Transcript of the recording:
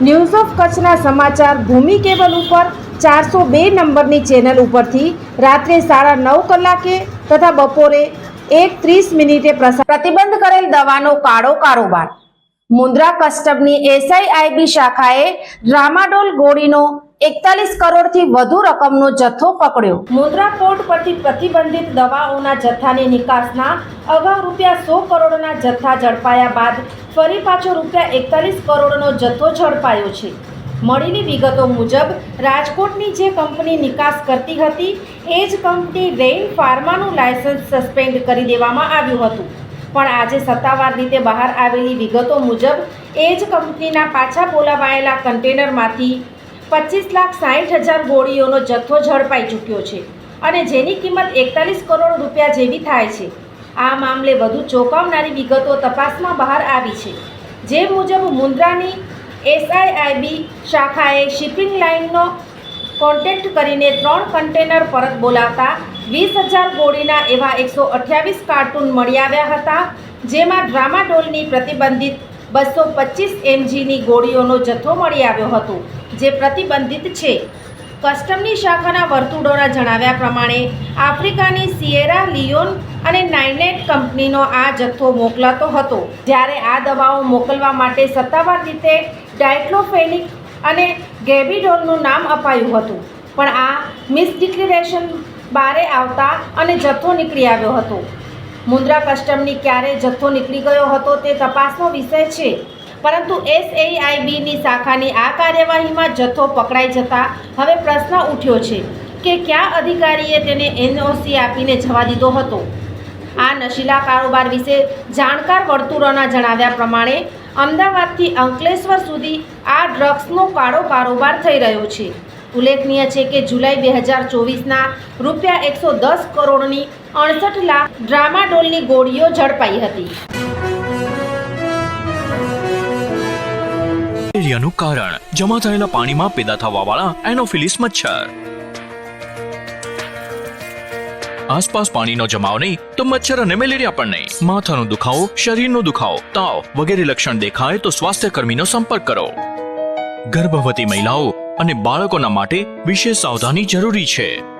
news of કચ્છના સમાચાર ભૂમિ cable ઉપર ચારસો બે નંબરની ચેનલ ઉપરથી રાત્રે સાડા નવ કલાકે તથા બપોરે એક ત્રીસ મિનિટે પ્રતિબંધ કરેલ દવાનો કાળો કારોબાર. મુન્દ્રા કસ્ટમની એસઆઈઆઈબી શાખાએ ડ્રામાડોલ ગોળીનો એકતાલીસ કરોડથી વધુ રકમનો જથ્થો પકડ્યો. મુન્દ્રા પોર્ટ પરથી પ્રતિબંધિત દવાઓના જથ્થાની નિકાસના અગાઉ રૂપિયા સો કરોડના જથ્થા ઝડપાયા બાદ ફરી પાછો રૂપિયા એકતાલીસ કરોડનો જથ્થો ઝડપાયો છે. મળેલી વિગતો મુજબ, રાજકોટની જે કંપની નિકાસ કરતી હતી, એ જ કંપની રેઇન ફાર્માનું લાયસન્સ સસ્પેન્ડ કરી દેવામાં આવ્યું હતું. પણ આજે સત્તાવાર રીતે બહાર આવેલી વિગતો મુજબ, એ જ કંપનીના પાછા બોલાવાયેલા કન્ટેનરમાંથી પચીસ લાખ સાઠ હજાર ગોળીઓનો જથ્થો ઝડપાઈ ચૂક્યો છે અને જેની કિંમત એકતાલીસ કરોડ રૂપિયા જેવી થાય છે. આ મામલે વધુ ચોંકાવનારી વિગતો તપાસમાં બહાર આવી છે. જે મુજબ મુન્દ્રાની એસઆઈઆઈબી શાખાએ શિપિંગ લાઇનનો કોન્ટેક્ટ કરીને ત્રણ કન્ટેનર પરત બોલાવતા વીસ હજાર ગોળીના એવા એકસો અઠ્યાવીસ કાર્ટૂન મળી આવ્યા હતા, જેમાં ડ્રામાડોલની પ્રતિબંધિત બસો પચીસ એમજીની ગોળીઓનો જથ્થો મળી આવ્યો હતો, જે પ્રતિબંધિત છે. કસ્ટમની શાખાના વર્તુળોના જણાવ્યા પ્રમાણે, આફ્રિકાની સિયેરા લિયોન અને નાઇનેટ કંપનીનો આ જથ્થો મોકલાતો હતો. જ્યારે આ દવાઓ મોકલવા માટે સત્તાવાર રીતે ડાયક્લોફેનિક અને ગેબિડોલનું નામ અપાયું હતું. પણ આ મિસડિક્લેરેશન બારે આવતા અને જથ્થો નીકળી આવ્યો હતો. મુન્દ્રા કસ્ટમની ક્યારે જથ્થો નીકળી ગયો હતો તે તપાસનો વિષય છે. પરંતુ એસએઆઈબીની શાખાની આ કાર્યવાહીમાં જથ્થો પકડાઈ જતા હવે પ્રશ્ન ઉઠ્યો છે કે કયા અધિકારીએ તેને એનઓસી આપીને જવા દીધો હતો? આ નશીલા કારોબાર વિશે જાણકાર વર્તુળોના જણાવ્યા પ્રમાણે, અમદાવાદથી અંકલેશ્વર સુધી આ ડ્રગ્સનો કાળો કારોબાર થઈ રહ્યો છે. ઉલ્લેખનીય છે કે જુલાઈ બે હજાર ચોવીસના રૂપિયા એકસો દસ કરોડની અડસઠ લાખ ડ્રામાડોલની ગોળીઓ ઝડપાઈ હતી. મેલેરિયાનું કારણ, જમા થયેલા પાણીમાં પેદા થવાવાળા એનોફિલિસ મચ્છર. આસપાસ પાણીનો જમાવ નહીં, તો મચ્છર અને મેલેરિયા પણ નહીં. માથાનો દુખાવો, શરીરનો દુખાવો, તાવ વગેરે લક્ષણ દેખાય તો સ્વાસ્થ્ય કર્મીનો સંપર્ક કરો. ગર્ભવતી મહિલાઓ અને બાળકોના માટે વિશેષ સાવધાની જરૂરી છે.